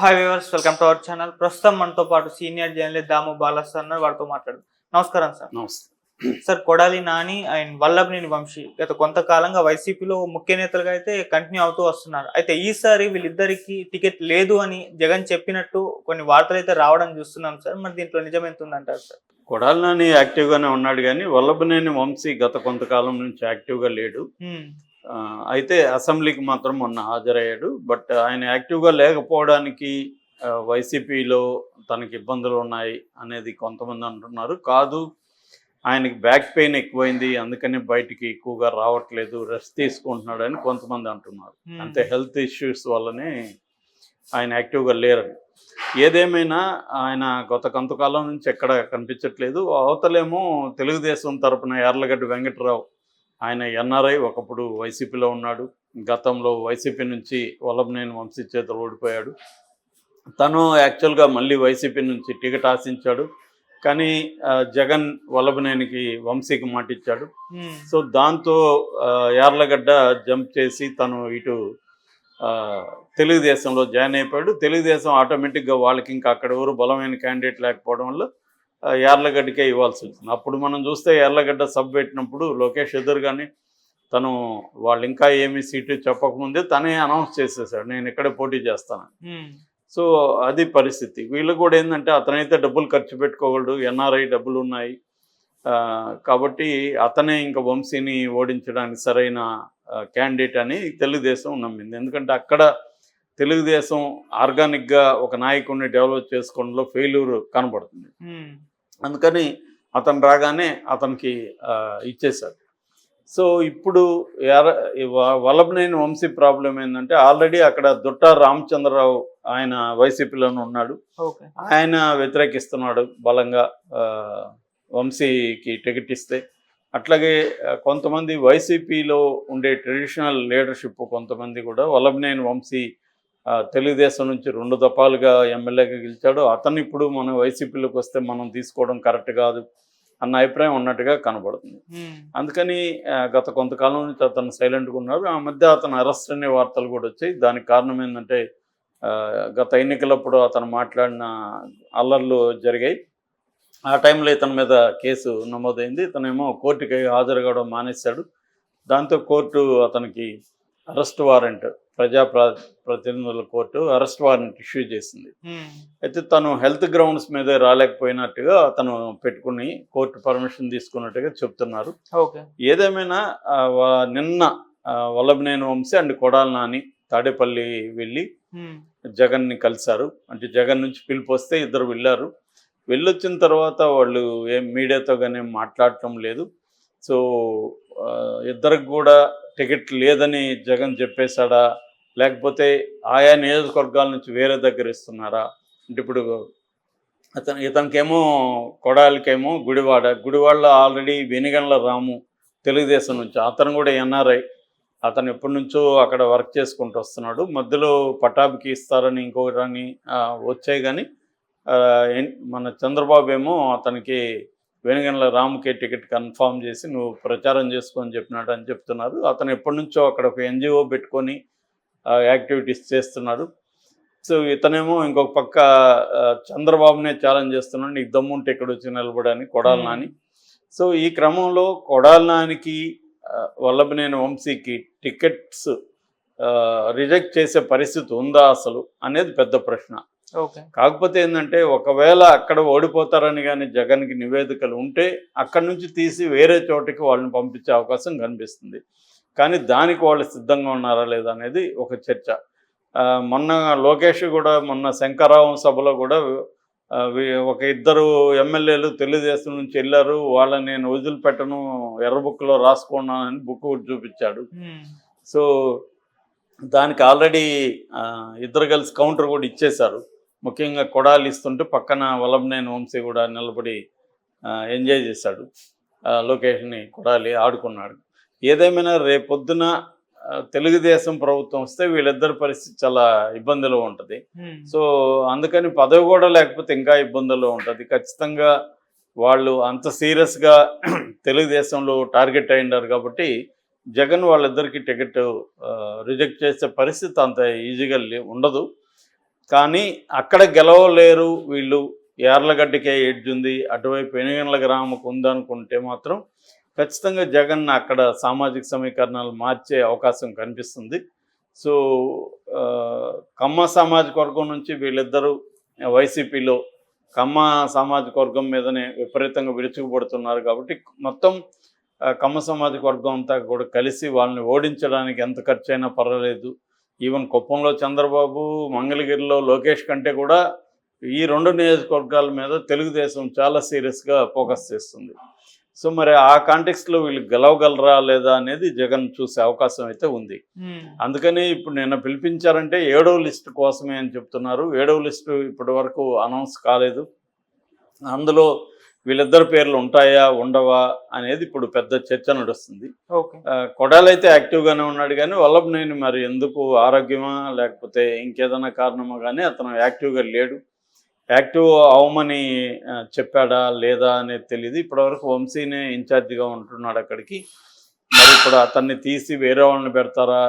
Hi viewers welcome to our channel ప్రస్తుతం మనతో పాటు సీనియర్ జర్నలిస్ట్ దాము బాలస్ అన్నారు వారితో మాట్లాడు నమస్కారం సార్. నమస్తే. సార్ కొడాలి నాని అండ్ వల్లభనేని వంశీ గత కొంతకాలంగా వైసీపీలో ముఖ్య నేతలుగా అయితే కంటిన్యూ అవుతూ వస్తున్నారు. అయితే ఈసారి వీళ్ళిద్దరికి టికెట్ లేదు అని జగన్ చెప్పినట్టు కొన్ని వార్తలు అయితే రావడం చూస్తున్నాం సార్. మరి దీంట్లో నిజం ఎంత ఉందంటారు సార్? కొడాలి నాని యాక్టివ్గానే ఉన్నాడు కానీ వల్లభనేని వంశీ గత కొంతకాలం నుంచి యాక్టివ్గా లేడు. ఆ, అయితే అసెంబ్లీకి మాత్రం మొన్న హాజరయ్యాడు. బట్ ఆయన యాక్టివ్గా లేకపోవడానికి వైసీపీలో తనకి ఇబ్బందులు ఉన్నాయి అనేది కొంతమంది అంటున్నారు. కాదు ఆయనకి బ్యాక్ పెయిన్ ఎక్కువైంది అందుకని బయటికి ఎక్కువగా రావట్లేదు రెస్ట్ తీసుకుంటున్నాడు అని కొంతమంది అంటున్నారు. అంతే హెల్త్ ఇష్యూస్ వల్లనే ఆయన యాక్టివ్గా లేరని. ఏదేమైనా ఆయన గత కొంతకాలం నుంచి ఎక్కడ కనిపించట్లేదు. అవతలేమో తెలుగుదేశం తరపున యార్లగడ్డ వెంకటరావు ఆయన ఎన్ఆర్ఐ ఒకప్పుడు వైసీపీలో ఉన్నాడు. గతంలో వైసీపీ నుంచి వల్లభనేని వంశీ చేతులు ఓడిపోయాడు. తను యాక్చువల్గా మళ్ళీ వైసీపీ నుంచి టికెట్ ఆశించాడు. కానీ జగన్ వల్లభనేనికి వంశీకి మాటిచ్చాడు. సో దాంతో యార్లగడ్డ జంప్ చేసి తను ఇటు తెలుగుదేశంలో జాయిన్ అయిపోయాడు. తెలుగుదేశం ఆటోమేటిక్గా వాళ్ళకి ఇంకా అక్కడ ఎవరు బలమైన క్యాండిడేట్ లేకపోవడం వల్ల యార్లగడ్డకే ఇవ్వాల్సి వచ్చింది అప్పుడు మనం చూస్తే యార్లగడ్డ సబ్ పెట్టినప్పుడు లోకేష్ ఎదురుగానే తను వాళ్ళు ఇంకా ఏమీ సీటు చెప్పకముందే తనే అనౌన్స్ చేసేసాడు. నేను ఇక్కడే పోటీ చేస్తాను. సో అది పరిస్థితి. వీళ్ళు కూడా ఏంటంటే అతనైతే డబ్బులు ఖర్చు పెట్టుకోగలడు. ఎన్ఆర్ఐ డబ్బులు ఉన్నాయి. కాబట్టి అతనే ఇంకా వంశీని ఓడించడానికి సరైన క్యాండిడేట్ అని తెలుగుదేశం నమ్మింది. ఎందుకంటే అక్కడ తెలుగుదేశం ఆర్గానిక్గా ఒక నాయకుడిని డెవలప్ చేసుకోవడంలో ఫెయిల్యూర్ కనబడుతుంది. అందుకని అతను రాగానే అతనికి ఆ, ఇచ్చేశాడు. సో ఇప్పుడు వల్లభనేని వంశీ ప్రాబ్లం ఏంటంటే ఆల్రెడీ అక్కడ దుట్ట రామచంద్రరావు ఆయన వైసీపీలోనే ఉన్నాడు. ఆయన వ్యతిరేకిస్తున్నాడు బలంగా వంశీకి టికెట్ ఇస్తే. అట్లాగే కొంతమంది వైసీపీలో ఉండే ట్రెడిషనల్ లీడర్షిప్ కొంతమంది కూడా వల్లభనేని వంశీ తెలుగుదేశం నుంచి రెండు దఫాలుగా ఎమ్మెల్యేగా గెలిచాడు. అతను ఇప్పుడు మన వైసీపీలోకి వస్తే మనం తీసుకోవడం కరెక్ట్ కాదు అన్న అభిప్రాయం ఉన్నట్టుగా కనబడుతుంది. అందుకని గత కొంతకాలం నుంచి అతను సైలెంట్గా ఉన్నారు ఆ మధ్య అతను అరెస్ట్ అనే వార్తలు కూడా వచ్చాయి. దానికి కారణం ఏంటంటే గత ఎన్నికలప్పుడు అతను మాట్లాడిన అల్లర్లు జరిగాయి. ఆ టైంలో ఇతని మీద కేసు నమోదైంది. ఇతనేమో కోర్టుకి హాజరు కావడం మానేశాడు. దాంతో కోర్టు అతనికి అరెస్ట్ వారెంట్ ప్రజా ప్ర- ప్రతినిధుల కోర్టు అరెస్ట్ వారెంట్ ఇష్యూ చేసింది. అయితే తను హెల్త్ గ్రౌండ్స్ మీద రాలేకపోయినట్టుగా అతను పెట్టుకుని కోర్టు పర్మిషన్ తీసుకున్నట్టుగా చెప్తున్నారు. ఏదేమైనా నిన్న వల్లభనేని వంశీ అండ్ కొడాలి నాని తాడేపల్లి వెళ్ళి హ్మ్. జగన్ని కలిశారు. అంటే జగన్ నుంచి పిలుపు వస్తే ఇద్దరు వెళ్ళారు. వెళ్ళొచ్చిన తర్వాత వాళ్ళు ఏం మీడియాతో కానీ మాట్లాడటం లేదు. సో ఇద్దరికి కూడా టికెట్ లేదని జగన్ చెప్పేశాడా? లేకపోతే ఆయా నియోజకవర్గాల నుంచి వేరే దగ్గర ఇస్తున్నారా? అంటే ఇప్పుడు అతను ఇతనికేమో కొడాలకేమో గుడివాడ గుడివాడలో ఆల్రెడీ వెనిగండ్ల రాము తెలుగుదేశం నుంచి అతను కూడా ఎన్ఆర్ఐ. అతను ఎప్పటి నుంచో అక్కడ వర్క్ చేసుకుంటూ వస్తున్నాడు. మధ్యలో పటాబికి ఇస్తారని ఇంకొకటి వచ్చాయి కానీ మన చంద్రబాబు ఏమో అతనికి వెనుగండ్ల రాముకే టికెట్ కన్ఫామ్ చేసి నువ్వు ప్రచారం చేసుకొని చెప్పినాడు అని చెప్తున్నారు. అతను ఎప్పటి నుంచో అక్కడ ఒక ఎన్జిఓ పెట్టుకొని యాక్టివిటీస్ చేస్తున్నాడు. సో ఇతనేమో ఇంకొక పక్క చంద్రబాబునే ఛాలెంజ్ చేస్తున్నాడు. నీకు దమ్ముంటే ఇక్కడ వచ్చి నిలబడని కొడాలి నాని. సో ఈ క్రమంలో కొడాలి నానికి వల్లభనేని వంశీకి టికెట్స్ రిజెక్ట్ చేసే పరిస్థితి ఉందా అసలు అనేది పెద్ద ప్రశ్న. కాకపోతే ఏంటంటే ఒకవేళ అక్కడ ఓడిపోతారని కానీ జగన్కి నివేదికలు ఉంటే అక్కడి నుంచి తీసి వేరే చోటికి వాళ్ళని పంపించే అవకాశం కనిపిస్తుంది. కానీ దానికి వాళ్ళు సిద్ధంగా ఉన్నారా లేదా అనేది ఒక చర్చ. మొన్న లోకేష్ కూడా మొన్న శంకరరావు సభలో కూడా ఒక ఇద్దరు ఎమ్మెల్యేలు తెలుగుదేశం నుంచి వెళ్ళారు. వాళ్ళని నేను వదిలిపెట్టను ఎర్ర బుక్లో రాసుకున్నానని బుక్ చూపించాడు. సో దానికి ఆల్రెడీ ఇద్దరు కలిసి కౌంటర్ కూడా ఇచ్చేశారు. ముఖ్యంగా కొడాలి ఇస్తుంటే పక్కన వల్లభనేని వంశీ కూడా నిలబడి ఎంజాయ్ చేశాడు. లొకేషన్ని కొడాలి ఆడుకున్నాడు. ఏదేమైనా రేపొద్దున తెలుగుదేశం ప్రభుత్వం వస్తే వీళ్ళిద్దరి పరిస్థితి చాలా ఇబ్బందిలో ఉంటుంది. సో అందుకని పదవి కూడా లేకపోతే ఇంకా ఇబ్బందుల్లో ఉంటుంది. ఖచ్చితంగా వాళ్ళు అంత సీరియస్గా తెలుగుదేశంలో టార్గెట్ అయిండారు కాబట్టి జగన్ వాళ్ళిద్దరికి టికెట్ రిజెక్ట్ చేసే పరిస్థితి అంత ఈజీగా ఉండదు. కానీ అక్కడ గెలవలేరు వీళ్ళు. యార్లగడ్డకే ఎడ్జ్ ఉంది. అటువైపు ఎనిగండ్ల గ్రామకు ఉందనుకుంటే మాత్రం ఖచ్చితంగా జగన్ అక్కడ సామాజిక సమీకరణాలు మార్చే అవకాశం కనిపిస్తుంది. సో కమ్మ సామాజిక వర్గం నుంచి వీళ్ళిద్దరూ వైసీపీలో కమ్మ సామాజిక వర్గం మీదనే విపరీతంగా విరుచుకుపడుతున్నారు కాబట్టి మొత్తం కమ్మ సామాజిక వర్గం అంతా కూడా కలిసి వాళ్ళని ఓడించడానికి ఎంత ఖర్చు అయినా పర్వాలేదు. ఈవెన్ కుప్పంలో చంద్రబాబు మంగళగిరిలో లోకేష్ కంటే కూడా ఈ రెండు నియోజకవర్గాల మీద తెలుగుదేశం చాలా సీరియస్గా ఫోకస్ చేస్తుంది. సో మరి ఆ కాంటెక్స్లో వీళ్ళు గెలవగలరా లేదా అనేది జగన్ చూసే అవకాశం అయితే ఉంది. అందుకని ఇప్పుడు నిన్న పిలిపించారంటే ఏడవ లిస్ట్ కోసమే అని చెప్తున్నారు. ఏడవ లిస్టు ఇప్పటి వరకు అనౌన్స్ కాలేదు. అందులో వీళ్ళిద్దరి పేర్లు ఉంటాయా ఉండవా అనేది ఇప్పుడు పెద్ద చర్చ నడుస్తుంది. కొడాలైతే యాక్టివ్గానే ఉన్నాడు కానీ వల్లభనేని మరి ఎందుకు ఆరోగ్యమా లేకపోతే ఇంకేదైనా కారణమా కానీ అతను యాక్టివ్గా లేడు. యాక్టివ్ అవమని చెప్పాడా లేదా అనేది తెలియదు ఇప్పటివరకు వంశీనే ఇన్ఛార్జిగా ఉంటున్నాడు అక్కడికి. ఇప్పుడు అతన్ని తీసి వేరే వాళ్ళని పెడతారా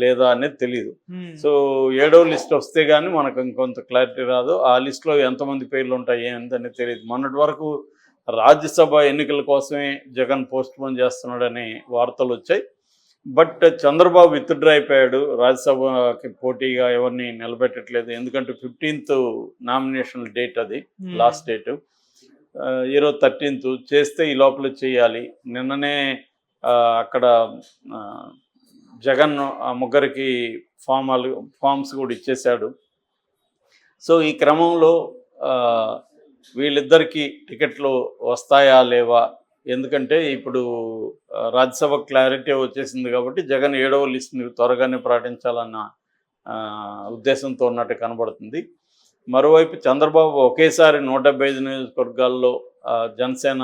లేదా అనేది తెలియదు సో ఏడో లిస్ట్ వస్తే కానీ మనకు ఇంకొంత క్లారిటీ రాదు. ఆ లిస్ట్లో ఎంతమంది పేర్లు ఉంటాయి ఏంటని తెలియదు మొన్నటి వరకు రాజ్యసభ ఎన్నికల కోసమే జగన్ పోస్ట్ పోన్ చేస్తున్నాడని వార్తలు వచ్చాయి. బట్ చంద్రబాబు విత్డ్రా అయిపోయాడు. రాజ్యసభకి పోటీగా ఎవరిని నిలబెట్టట్లేదు. ఎందుకంటే ఫిఫ్టీన్త్ నామినేషన్ డేట్ అది లాస్ట్ డేట్. ఈరోజు థర్టీన్త్. చేస్తే ఈ లోపల చేయాలి. నిన్ననే అక్కడ జగన్ ముగ్గురికి ఫామాలు ఫామ్స్ కూడా ఇచ్చేశాడు. సో ఈ క్రమంలో వీళ్ళిద్దరికీ టికెట్లు వస్తాయా లేవా? ఎందుకంటే ఇప్పుడు రాజ్యసభ క్లారిటీ వచ్చేసింది కాబట్టి జగన్ ఏడవ లిస్ట్ని త్వరగానే ప్రకటించాలన్న ఉద్దేశంతో ఉన్నట్టు కనబడుతుంది. మరోవైపు చంద్రబాబు ఒకేసారి నూట డెబ్బై ఐదు నియోజకవర్గాల్లో జనసేన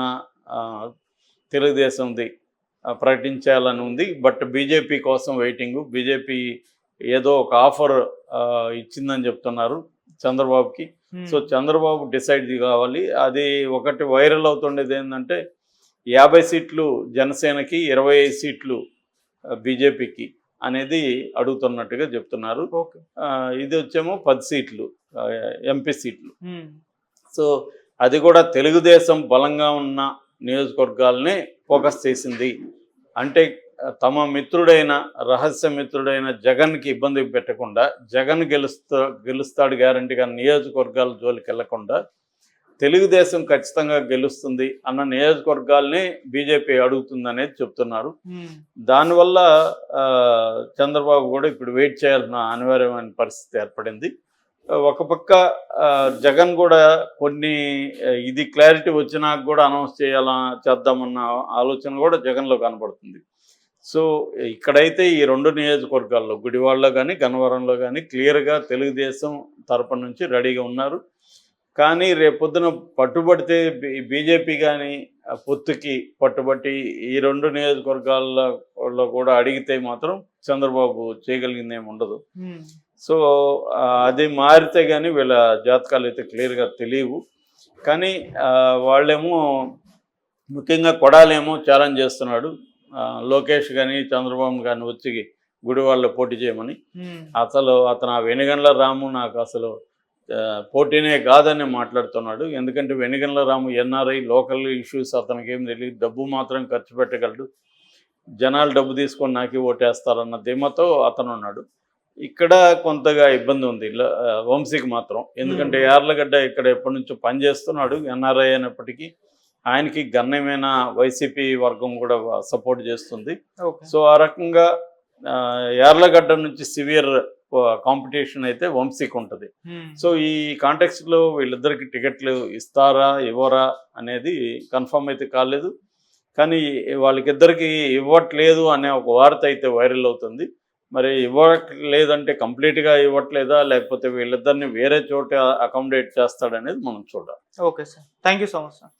తెలుగుదేశంది ప్రకటించాలని ఉంది. బట్ బీజేపీ కోసం వెయిటింగ్ బీజేపీ ఏదో ఒక ఆఫర్ ఇచ్చిందని చెప్తున్నారు చంద్రబాబుకి. ఉమ్, సో చంద్రబాబు డిసైడ్ కావాలి. అది ఒకటి వైరల్ అవుతుండేది ఏంటంటే యాభై సీట్లు జనసేనకి ఇరవై ఐదు సీట్లు బీజేపీకి అనేది అడుగుతున్నట్టుగా చెప్తున్నారు. ఇది వచ్చేమో పది సీట్లు ఎంపీ సీట్లు. ఉమ్, సో అది కూడా తెలుగుదేశం బలంగా ఉన్న నియోజకవర్గాలనే ఫోకస్ చేసింది. అంటే తమ మిత్రుడైన రహస్య మిత్రుడైన జగన్కి ఇబ్బంది పెట్టకుండా జగన్ గెలుస్తా గెలుస్తాడు గ్యారంటీగా నియోజకవర్గాల జోలికి వెళ్ళకుండా తెలుగుదేశం ఖచ్చితంగా గెలుస్తుంది అన్న నియోజకవర్గాల్ని బీజేపీ అడుగుతుంది అనేది చెప్తున్నారు దానివల్ల చంద్రబాబు కూడా ఇప్పుడు వెయిట్ చేయాల్సిన అనివార్యమైన పరిస్థితి ఏర్పడింది. ఒక పక్క జగన్ కూడా కొన్ని ఇది క్లారిటీ వచ్చినాక కూడా అనౌన్స్ చేయాలా చేద్దామన్న ఆలోచన కూడా జగన్లో కనబడుతుంది. సో ఇక్కడైతే ఈ రెండు నియోజకవర్గాల్లో గుడివాడలో కానీ గన్నవరంలో కానీ క్లియర్గా తెలుగుదేశం తరపు నుంచి రెడీగా ఉన్నారు. కానీ రేపొద్దున పట్టుబడితే బీజేపీ కానీ పొత్తుకి పట్టుబట్టి ఈ రెండు నియోజకవర్గాల్లో కూడా అడిగితే మాత్రం చంద్రబాబు చేయగలిగింది ఏమి ఉండదు సో అది మారితే కానీ వీళ్ళ జాతకాలు అయితే క్లియర్గా తెలియవు. కానీ వాళ్ళేమో ముఖ్యంగా కొడాలేమో ఛాలెంజ్ చేస్తున్నాడు. లోకేష్ కానీ చంద్రబాబు కానీ వచ్చి గుడివాళ్ళలో పోటీ చేయమని. అసలు అతను ఆ వెనుగండ్ల రాము నాకు అసలు పోటీనే కాదని మాట్లాడుతున్నాడు. ఎందుకంటే Venigandla Ramu NRI local issues అతనికి ఏం తెలియదు. డబ్బు మాత్రం ఖర్చు పెట్టగలడు. జనాలు డబ్బు తీసుకొని నాకే ఓటేస్తారన్న ధీమతో అతను ఉన్నాడు ఇక్కడ కొంతగా ఇబ్బంది ఉంది వంశీకి మాత్రం. ఎందుకంటే యార్లగడ్డ ఇక్కడ ఎప్పటి నుంచో పనిచేస్తున్నాడు ఎన్ఆర్ఐ అయినప్పటికీ ఆయనకి గణ్యమైన వైసీపీ వర్గం కూడా సపోర్ట్ చేస్తుంది. సో ఆ రకంగా యార్లగడ్డ నుంచి సివియర్ కాంపిటీషన్ అయితే వంశీకి ఉంటుంది. సో ఈ కాంటెక్స్లో వీళ్ళిద్దరికి టికెట్లు ఇస్తారా ఇవ్వరా అనేది కన్ఫర్మ్ అయితే కాలేదు. కానీ వాళ్ళకిద్దరికి ఇవ్వట్లేదు అనే ఒక వార్త అయితే వైరల్ అవుతుంది. మరి ఇవ్వట్లేదంటే కంప్లీట్గా ఇవ్వట్లేదా? లేకపోతే వీళ్ళిద్దరిని వేరే చోట అకామిడేట్ చేస్తాడనేది మనం చూడాలి. Okay sir. Thank you so much sir.